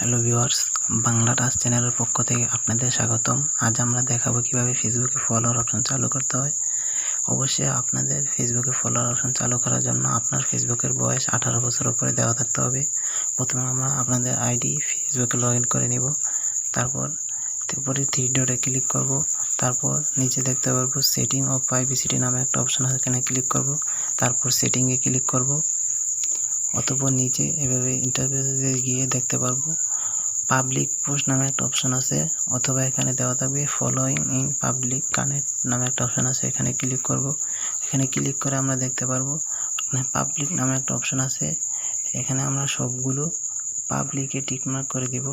Hello viewers, Bangla touch চ্যানেলের পক্ষ থেকে আপনাদের স্বাগতম। আজ আমরা দেখাবো কীভাবে ফেসবুকে ফলোয়ার অপশন চালু করতে হয়। অবশ্যই আপনাদের ফেসবুকে ফলোয়ার অপশন চালু করার জন্য আপনার ফেসবুকের বয়স আঠারো বছর উপরে দেওয়া থাকতে হবে। প্রথমে আমরা আপনাদের আইডি ফেসবুকে লগ ইন করে নিব। তারপর উপরে থ্রি ডটে ক্লিক করব। তারপর নিচে দেখতে পারব সেটিং অফ প্রাইভেসিটি নামে একটা অপশন আছে, এখানে ক্লিক করব। তারপর সেটিংয়ে ক্লিক করব। অতপর নিচে এভাবে ইন্টারফেসে গিয়ে দেখতে পারব। পাবলিক পোস্ট নামে একটা অপশন আছে, অথবা এখানে দেওয়া থাকবে ফলোয়িং ইন পাবলিক কানেক্ট নামে একটা অপশন আছে, এখানে ক্লিক করব। এখানে ক্লিক করে আমরা দেখতে পারব পাবলিক নামে একটা অপশন আছে, এখানে আমরা সবগুলো পাবলিকে টিকমার্ক করে দিব।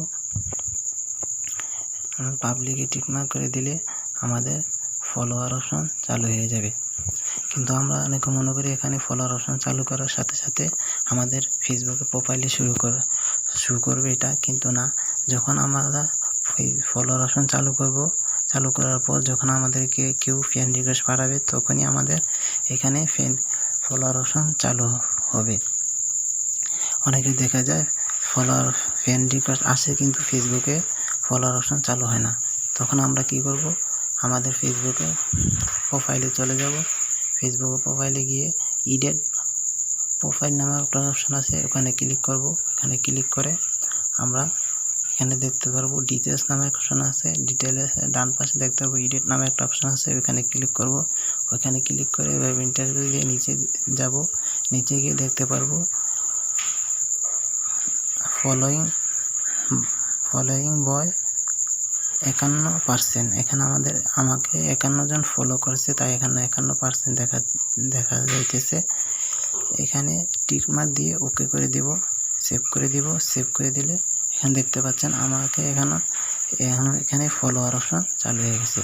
পাবলিকে টিকমার্ক করে দিলে আমাদের ফলোয়ার অপশন চালু হয়ে যাবে। কিন্তু আমরা অনেকে মনে করি এখানে ফলোয়ার অপশন চালু করার সাথে সাথে আমাদের ফেসবুকে প্রোফাইলে শুরু করা, শুরু করবে এটা, কিন্তু না। যখন আমরা ফলোয়ার অপশন চালু করব, চালু করার পর যখন আমাদেরকে কেউ ফ্রেন্ড রিকোয়েস্ট পাঠাবে, তখনই আমাদের এখানে ফ্রেন্ড ফলোয়ার অপশন চালু হবে। অনেকে দেখা যায় ফলোয়ার ফ্রেন্ড রিকোয়েস্ট আসে কিন্তু ফেসবুকে ফলোয়ার অপশন চালু হয় না। তখন আমরা কি করব? আমাদের ফেসবুকে প্রোফাইলে চলে যাব। ফেসবুক প্রোফাইলে গিয়ে ইডেট প্রোফাইল নামে একটা অপশন আছে, ওখানে ক্লিক করব। এখানে ক্লিক করে আমরা এখানে দেখতে পারব ডিটেলস নামে একটা অপশন আছে ডিটেলস ডান পাশে দেখতে পারব ইডিট নামে একটা অপশন আছে, ওইখানে ক্লিক করব। ওইখানে ক্লিক করে এভাবে ইন্টারভিউ দিয়ে নিচে যাব, নিচে গিয়ে দেখতে পারব ফলোয়িং ফলোয়িং বয় একান্ন পার্সেন্ট এখানে আমাদের, আমাকে একান্ন জন ফলো করেছে, তাই এখানে একান্ন পার্সেন্ট দেখা দেখা যাইতেছে। এখানে টিকমার দিয়ে ওকে করে দিব সেভ করে দিব সেভ করে দিলে এখানে দেখতে পাচ্ছেন আমাকে এখানে এখন ফলোয়ার অপশন চালু হয়ে গেছে।